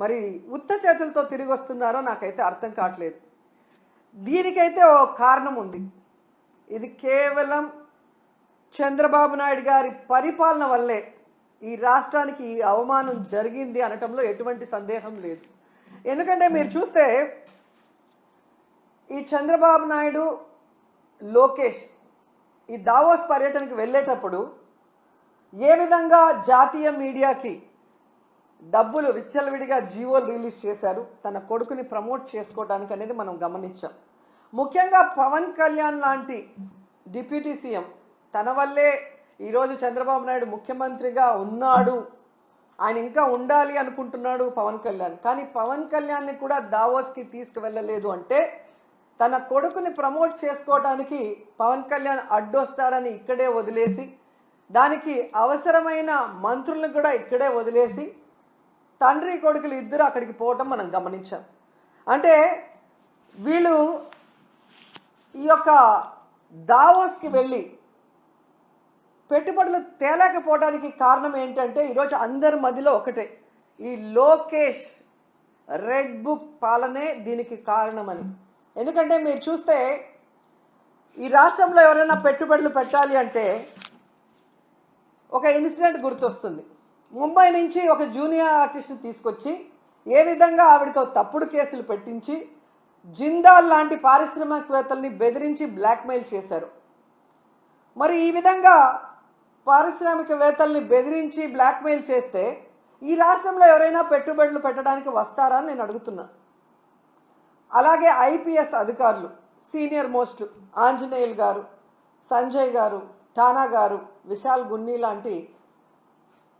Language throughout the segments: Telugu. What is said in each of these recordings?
మరి ఉత్త చేతులతో తిరిగి వస్తున్నారో నాకైతే అర్థం కావట్లేదు. దీనికైతే ఓ కారణం ఉంది. ఇది కేవలం చంద్రబాబు నాయుడు గారి పరిపాలన వల్లే ఈ రాష్ట్రానికి ఈ అవమానం జరిగింది అనటంలో ఎటువంటి సందేహం లేదు. ఎందుకంటే మీరు చూస్తే ఈ చంద్రబాబు నాయుడు లోకేష్ ఈ దావోస్ పర్యటనకి వెళ్ళేటప్పుడు ఏ విధంగా జాతీయ మీడియాకి డబ్బులు విచ్చలవిడిగా జీవోలు రిలీజ్ చేశారు. తన కొడుకుని ప్రమోట్ చేసుకోవడానికి అనేది మనం గమనించాం. ముఖ్యంగా పవన్ కళ్యాణ్ లాంటి డిప్యూటీ సీఎం తన వల్లే ఈరోజు చంద్రబాబు నాయుడు ముఖ్యమంత్రిగా ఉన్నాడు. ఆయన ఇంకా ఉండాలి అనుకుంటున్నాడు పవన్ కళ్యాణ్. కానీ పవన్ కళ్యాణ్ని కూడా దావోస్కి తీసుకువెళ్ళలేదు అంటే తన కొడుకుని ప్రమోట్ చేసుకోవడానికి పవన్ కళ్యాణ్ అడ్డొస్తాడని ఇక్కడే వదిలేసి దానికి అవసరమైన మంత్రులను కూడా ఇక్కడే వదిలేసి తండ్రి కొడుకులు ఇద్దరు అక్కడికి పోవటం మనం గమనించాం. అంటే వీళ్ళు ఈ యొక్క దావోస్కి వెళ్ళి పెట్టుబడులు తేలేకపోవడానికి కారణం ఏంటంటే ఈరోజు అందరి మదిలో ఒకటే ఈ లోకేష్ రెడ్ బుక్ పాలనే దీనికి కారణమని. ఎందుకంటే మీరు చూస్తే ఈ రాష్ట్రంలో ఎవరైనా పెట్టుబడులు పెట్టాలి అంటే ఒక ఇన్సిడెంట్ గుర్తొస్తుంది. ముంబై నుంచి ఒక జూనియర్ ఆర్టిస్ట్ని తీసుకొచ్చి ఏ విధంగా ఆవిడతో తప్పుడు కేసులు పెట్టించి జిందాల్ లాంటి పారిశ్రామికవేత్తల్ని బెదిరించి బ్లాక్మెయిల్ చేశారు. మరి ఈ విధంగా పారిశ్రామికవేత్తల్ని బెదిరించి బ్లాక్మెయిల్ చేస్తే ఈ రాష్ట్రంలో ఎవరైనా పెట్టుబడులు పెట్టడానికి వస్తారా అని నేను అడుగుతున్నా. అలాగే ఐపీఎస్ అధికారులు సీనియర్ మోస్ట్ ఆంజనేయులు గారు సంజయ్ గారు ఠానా గారు విశాల్ గున్ని లాంటి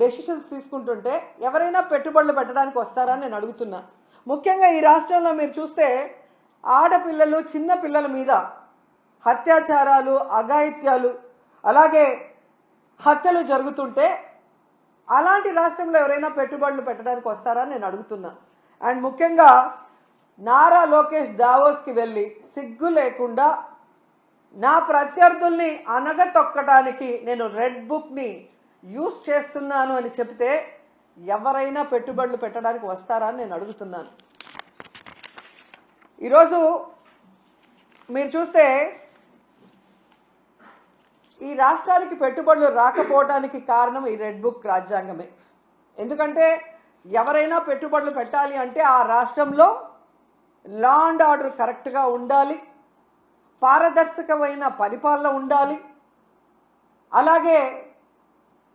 డెసిషన్స్ తీసుకుంటుంటే ఎవరైనా పెట్టుబడులు పెట్టడానికి వస్తారని నేను అడుగుతున్నా. ముఖ్యంగా ఈ రాష్ట్రంలో మీరు చూస్తే ఆడపిల్లలు చిన్న పిల్లల మీద అత్యాచారాలు అఘాయిత్యాలు అలాగే హత్యలు జరుగుతుంటే అలాంటి రాష్ట్రంలో ఎవరైనా పెట్టుబడులు పెట్టడానికి వస్తారని నేను అడుగుతున్నా. అండ్ ముఖ్యంగా నారా లోకేష్ దావోస్కి వెళ్ళి సిగ్గు లేకుండా నా ప్రత్యర్థుల్ని అనగతొక్కడానికి నేను రెడ్ బుక్ని యూస్ చేస్తున్నాను అని చెప్తే ఎవరైనా పెట్టుబడులు పెట్టడానికి వస్తారా అని నేను అడుగుతున్నాను. ఈరోజు మీరు చూస్తే ఈ రాష్ట్రానికి పెట్టుబడులు రాకపోవడానికి కారణం ఈ రెడ్ బుక్ రాజ్యాంగమే. ఎందుకంటే ఎవరైనా పెట్టుబడులు పెట్టాలి అంటే ఆ రాష్ట్రంలో లా అండ్ ఆర్డర్ కరెక్ట్గా ఉండాలి పారదర్శకమైన పరిపాలన ఉండాలి. అలాగే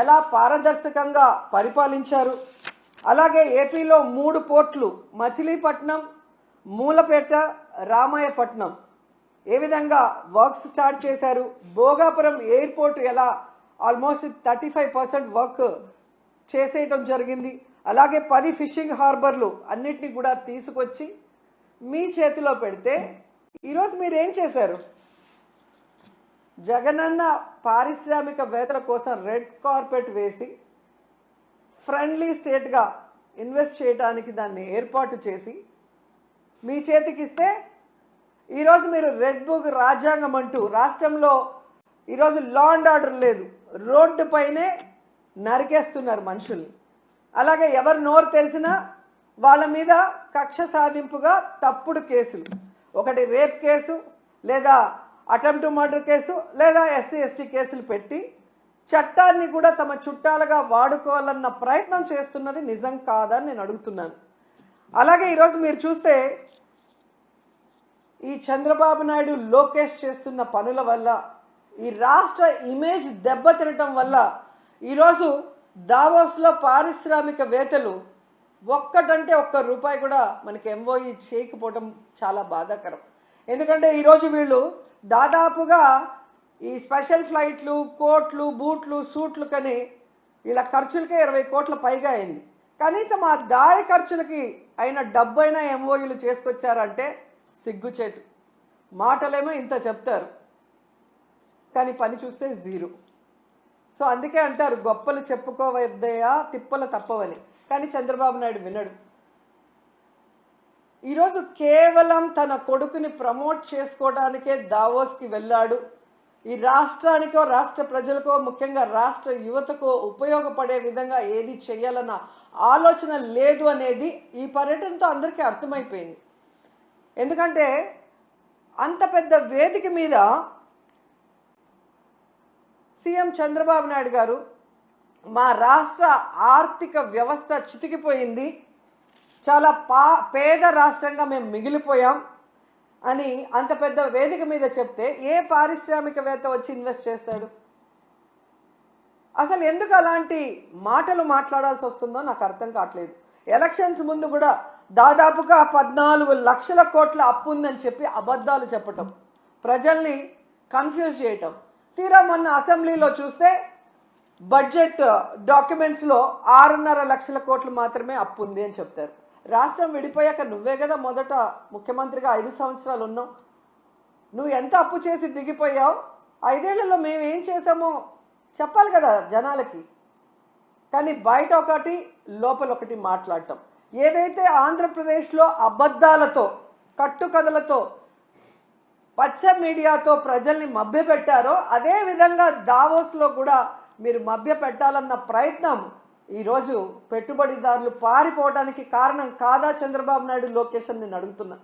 ఎలా పారదర్శకంగా పరిపాలించారు? అలాగే ఏపీలో మూడు పోర్ట్లు మచిలీపట్నం మూలపేట రామాయపట్నం. ఏ విధంగా వర్క్స్ స్టార్ట్ చేశారు? భోగాపురం ఎయిర్పోర్ట్ ఎలా almost thirty five percent work చేసేయటం జరిగింది. అలాగే పది ఫిషింగ్ హార్బర్లు అన్నిటినీ కూడా తీసుకొచ్చి మీ చేతిలో పెడితే ఈరోజు మీరు ఏం చేశారు? జగనన్న పారిశ్రామికవేత్తల కోసం రెడ్ కార్పెట్ వేసి ఫ్రెండ్లీ స్టేట్గా ఇన్వెస్ట్ చేయడానికి దాన్ని ఏర్పాటు చేసి మీ చేతికిస్తే ఈరోజు మీరు రెడ్ బుక్ రాజ్యాంగం అంటూ రాష్ట్రంలో ఈరోజు లా అండ్ ఆర్డర్ లేదు. రోడ్డు పైనే నరికేస్తున్నారు మనుషుల్ని. అలాగే ఎవరు నోరు తెలిసినా వాళ్ళ మీద కక్ష సాధింపుగా తప్పుడు కేసులు. ఒకటి రేప్ కేసు లేదా అటెంప్ట్ మర్డర్ కేసు లేదా ఎస్సీ ఎస్టీ కేసులు పెట్టి చట్టాన్ని కూడా తమ చుట్టాలుగా వాడుకోవాలన్న ప్రయత్నం చేస్తున్నది నిజం కాదని నేను అడుగుతున్నాను. అలాగే ఈరోజు మీరు చూస్తే ఈ చంద్రబాబు నాయుడు లోకేష్ చేస్తున్న పనుల వల్ల ఈ రాష్ట్ర ఇమేజ్ దెబ్బతినటం వల్ల ఈరోజు దావోస్లో పారిశ్రామికవేత్తలు ఒక్కటంటే ఒక్క రూపాయి కూడా మనకి ఎంఓఈ చేయకపోవడం చాలా బాధాకరం. ఎందుకంటే ఈరోజు వీళ్ళు దాదాపుగా ఈ స్పెషల్ ఫ్లైట్లు కోట్లు బూట్లు సూట్లు కని ఇలా ఖర్చులకే ఇరవై కోట్ల పైగా అయింది. కనీసం ఆ దారి ఖర్చులకి అయిన డబ్బైనా ఎంఓయూలు చేసుకొచ్చారంటే సిగ్గుచేటు. మాటలేమో ఇంత చెప్తారు. కానీ పని చూస్తే జీరో. సో అందుకే అంటారు గొప్పలు చెప్పుకోవద్దయా తిప్పలు తప్పవని. కానీ చంద్రబాబు నాయుడు వినడు. ఈరోజు కేవలం తన కొడుకుని ప్రమోట్ చేసుకోవడానికే దావోస్కి వెళ్ళాడు. ఈ రాష్ట్రానికో రాష్ట్ర ప్రజలకో ముఖ్యంగా రాష్ట్ర యువతకో ఉపయోగపడే విధంగా ఏది చేయాలన్న ఆలోచన లేదు అనేది ఈ పర్యటనతో అందరికీ అర్థమైపోయింది. ఎందుకంటే అంత పెద్ద వేదిక మీద సీఎం చంద్రబాబు నాయుడు గారు మా రాష్ట్ర ఆర్థిక వ్యవస్థ చితికిపోయింది. చాలా పా పేద రాష్ట్రంగా మేము మిగిలిపోయాం అని అంత పెద్ద వేదిక మీద చెప్తే ఏ పారిశ్రామికవేత్త వచ్చి ఇన్వెస్ట్ చేస్తాడు? అసలు ఎందుకు అలాంటి మాటలు మాట్లాడాల్సి వస్తుందో నాకు అర్థం కావట్లేదు. ఎలక్షన్స్ ముందు కూడా దాదాపుగా పద్నాలుగు లక్షల కోట్ల అప్పు ఉందని చెప్పి అబద్ధాలు చెప్పటం ప్రజల్ని కన్ఫ్యూజ్ చేయటం. తీరా మొన్న అసెంబ్లీలో చూస్తే బడ్జెట్ డాక్యుమెంట్స్లో ఆరున్నర లక్షల కోట్లు మాత్రమే అప్పు ఉంది అని చెప్తారు. రాష్ట్రం విడిపోయాక నువ్వే కదా మొదట ముఖ్యమంత్రిగా ఐదు సంవత్సరాలు ఉన్నావు. నువ్వు ఎంత అప్పు చేసి దిగిపోయావు? ఐదేళ్ళలో మేమేం చేసామో చెప్పాలి కదా జనాలకి. కానీ బయట ఒకటి లోపల ఒకటి మాట్లాడటం. ఏదైతే ఆంధ్రప్రదేశ్లో అబద్ధాలతో కట్టుకథలతో పచ్చ మీడియాతో ప్రజల్ని మభ్యపెట్టారో అదే విధంగా దావోస్లో కూడా మీరు మభ్య పెట్టాలన్న ప్రయత్నం ఈరోజు పెట్టుబడిదారులు పారిపోవడానికి కారణం కాదా చంద్రబాబు నాయుడు లోకేష్ అని నేను అడుగుతున్నా.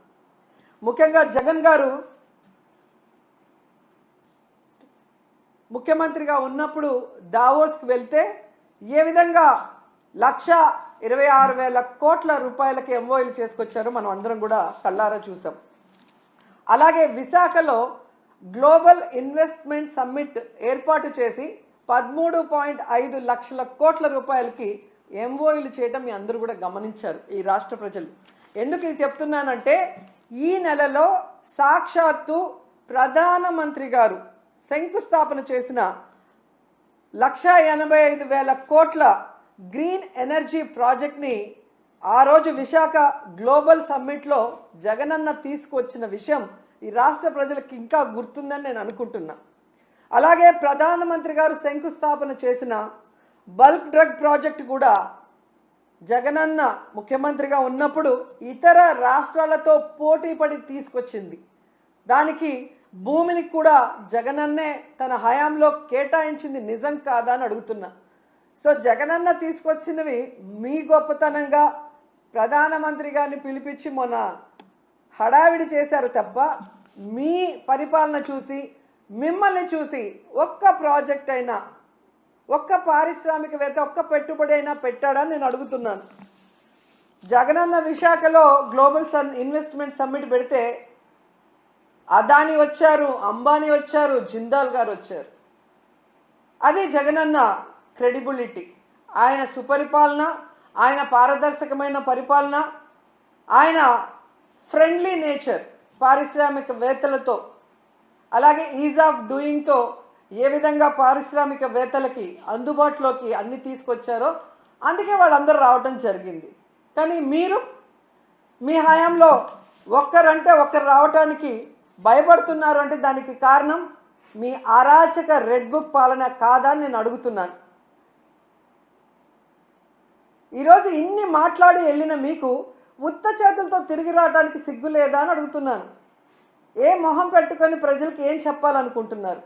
ముఖ్యంగా జగన్ గారు ముఖ్యమంత్రిగా ఉన్నప్పుడు దావోస్కి వెళ్తే ఏ విధంగా లక్ష ఇరవై ఆరు వేల కోట్ల రూపాయలకి ఎంఓఎలు చేసుకొచ్చారో మనం అందరం కూడా కళ్ళారా చూసాం. అలాగే విశాఖలో గ్లోబల్ ఇన్వెస్ట్మెంట్ సమ్మిట్ ఏర్పాటు చేసి పదమూడు పాయింట్ ఐదు లక్షల కోట్ల రూపాయలకి ఎంఓఈలు చేయటం మీ అందరూ కూడా గమనించారు ఈ రాష్ట్ర ప్రజలు. ఎందుకు ఇది చెప్తున్నానంటే ఈ నెలలో సాక్షాత్తు ప్రధానమంత్రి గారు శంకుస్థాపన చేసిన లక్ష ఎనభై ఐదు వేల కోట్ల గ్రీన్ ఎనర్జీ ప్రాజెక్ట్ని ఆ రోజు విశాఖ గ్లోబల్ సమ్మిట్లో జగనన్న తీసుకువచ్చిన విషయం ఈ రాష్ట్ర ప్రజలకు ఇంకా గుర్తుందని నేను అనుకుంటున్నా. అలాగే ప్రధానమంత్రి గారు శంకుస్థాపన చేసిన బల్క్ డ్రగ్ ప్రాజెక్ట్ కూడా జగనన్న ముఖ్యమంత్రిగా ఉన్నప్పుడు ఇతర రాష్ట్రాలతో పోటీ పడి తీసుకొచ్చింది. దానికి భూమిని కూడా జగనన్నే తన హయాంలో కేటాయించింది నిజం కాదా అని అడుగుతున్నా. సో జగనన్న తీసుకొచ్చినవి మీ గొప్పతనంగా ప్రధానమంత్రి గారిని పిలిపించి మొన్న హడావిడి చేశారు తప్ప మీ పరిపాలన చూసి మిమ్మల్ని చూసి ఒక్క ప్రాజెక్ట్ అయినా ఒక్క పారిశ్రామికవేత్త ఒక్క పెట్టుబడి అయినా పెట్టాడని నేను అడుగుతున్నాను. జగనన్న విశాఖలో గ్లోబల్ సన్ ఇన్వెస్ట్మెంట్ సమ్మిట్ పెడితే అదాని వచ్చారు అంబానీ వచ్చారు జిందాల్ గారు వచ్చారు. అది జగనన్న క్రెడిబిలిటీ. ఆయన సుపరిపాలన ఆయన పారదర్శకమైన పరిపాలన ఆయన ఫ్రెండ్లీ నేచర్ పారిశ్రామికవేత్తలతో అలాగే ఈజ్ ఆఫ్ డూయింగ్తో ఏ విధంగా పారిశ్రామికవేత్తలకి అందుబాటులోకి అన్ని తీసుకొచ్చారో అందుకే వాళ్ళందరూ రావటం జరిగింది. కానీ మీరు మీ హయాంలో ఒక్కరంటే ఒక్కరు రావటానికి భయపడుతున్నారు అంటే దానికి కారణం మీ అరాచక రెడ్ బుక్ పాలన కాదా నేను అడుగుతున్నాను. ఈరోజు ఇన్ని మాట్లాడి వెళ్ళిన మీకు ఉత్త చేతులతో తిరిగి రావడానికి సిగ్గు లేదా అని అడుగుతున్నాను. ఏ మొహం పెట్టుకొని ప్రజలకు ఏం చెప్పాలనుకుంటున్నారు?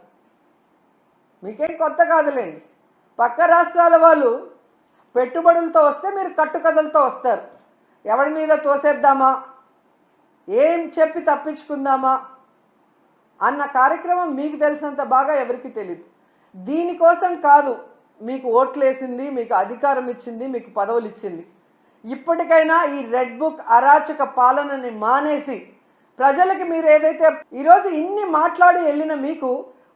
మీకేం కొత్త కాదులేండి. పక్క రాష్ట్రాల వాళ్ళు పెట్టుబడులతో వస్తే మీరు కట్టుకథలతో వస్తారు. ఎవరి మీద తోసేద్దామా? ఏం చెప్పి తప్పించుకుందామా? అన్న కార్యక్రమం మీకు తెలిసినంత బాగా ఎవరికి తెలియదు దీనికోసం కాదు మీకు ఓట్లేసింది మీకు అధికారం ఇచ్చింది మీకు పదవులు ఇచ్చింది. ఇప్పటికైనా ఈ రెడ్ బుక్ అరాచక పాలనని మానేసి ప్రజలకి మీరు ఏదైతే ఈరోజు ఇన్ని మాట్లాడి వెళ్ళిన మీకు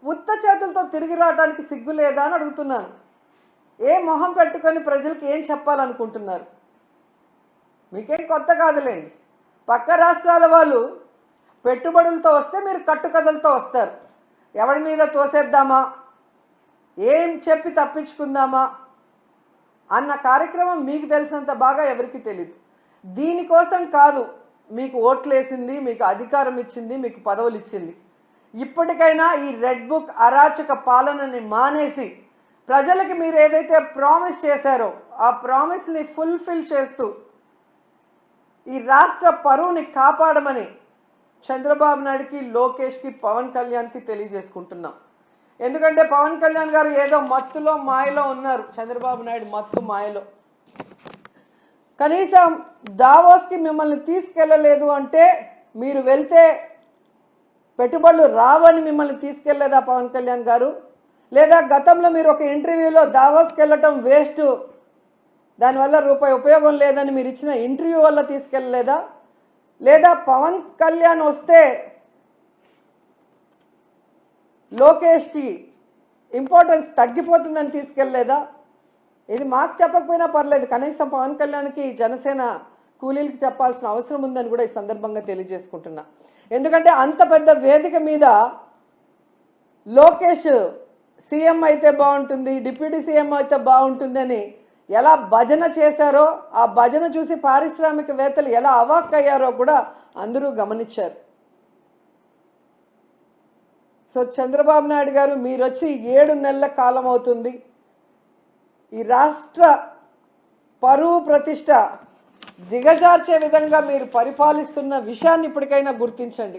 ఉత్త చేతులతో తిరిగి రావడానికి సిగ్గు లేదా అని అడుగుతున్నాను ఏ మొహం పెట్టుకొని ప్రజలకు ఏం చెప్పాలనుకుంటున్నారు? మీకేం కొత్త కాదులేండి. పక్క రాష్ట్రాల వాళ్ళు పెట్టుబడులతో వస్తే మీరు కట్టుకథలతో వస్తారు. ఎవరి మీద తోసేద్దామా? ఏం చెప్పి తప్పించుకుందామా? అన్న కార్యక్రమం మీకు తెలిసినంత బాగా ఎవరికి తెలియదు దీనికోసం కాదు మీకు ఓట్లేసింది మీకు అధికారం ఇచ్చింది మీకు పదవులు ఇచ్చింది. ఇప్పటికైనా ఈ రెడ్ బుక్ అరాచక పాలనని మానేసి ప్రజలకి మీరు ఏదైతే ప్రామిస్ చేశారో ఆ ప్రామిస్ని ఫుల్ఫిల్ చేస్తూ ఈ రాష్ట్ర పరువుని కాపాడమని చంద్రబాబు నాయుడుకి లోకేష్కి పవన్ కళ్యాణ్కి తెలియజేసుకుంటున్నాం. ఎందుకంటే పవన్ కళ్యాణ్ గారు ఏదో మత్తులో మాయలో ఉన్నారు. చంద్రబాబు నాయుడు మత్తు మాయలో. కనీసం దావోస్కి మిమ్మల్ని తీసుకెళ్ళలేదు అంటే మీరు వెళ్తే పెట్టుబడులు రావని మిమ్మల్ని తీసుకెళ్ళేదా పవన్ కళ్యాణ్ గారు? లేదా గతంలో మీరు ఒక ఇంటర్వ్యూలో దావోస్కి వెళ్ళటం వేస్ట్ దానివల్ల రూపాయి ఉపయోగం లేదని మీరు ఇచ్చిన ఇంటర్వ్యూ వల్ల తీసుకెళ్ళలేదా? లేదా పవన్ కళ్యాణ్ వస్తే లోకేష్కి ఇంపార్టెన్స్ తగ్గిపోతుందని తీసుకెళ్ళలేదా? ఇది మాకు చెప్పకపోయినా పర్లేదు. కనీసం పవన్ కళ్యాణ్కి జనసేన కూలీలకి చెప్పాల్సిన అవసరం ఉందని కూడా ఈ సందర్భంగా తెలియజేసుకుంటున్నా. ఎందుకంటే అంత పెద్ద వేదిక మీద లోకేష్ సీఎం అయితే బాగుంటుంది డిప్యూటీ సీఎం అయితే బాగుంటుందని ఎలా భజన చేశారో ఆ భజన చూసి పారిశ్రామికవేత్తలు ఎలా అవాక్ అయ్యారో కూడా అందరూ గమనించారు. సో చంద్రబాబు నాయుడు గారు మీరు వచ్చి ఏడు నెలల కాలం అవుతుంది. ఈ రాష్ట్ర పరువు ప్రతిష్ట దిగజార్చే విధంగా మీరు పరిపాలిస్తున్న విషయాన్ని ఇప్పటికైనా గుర్తించండి.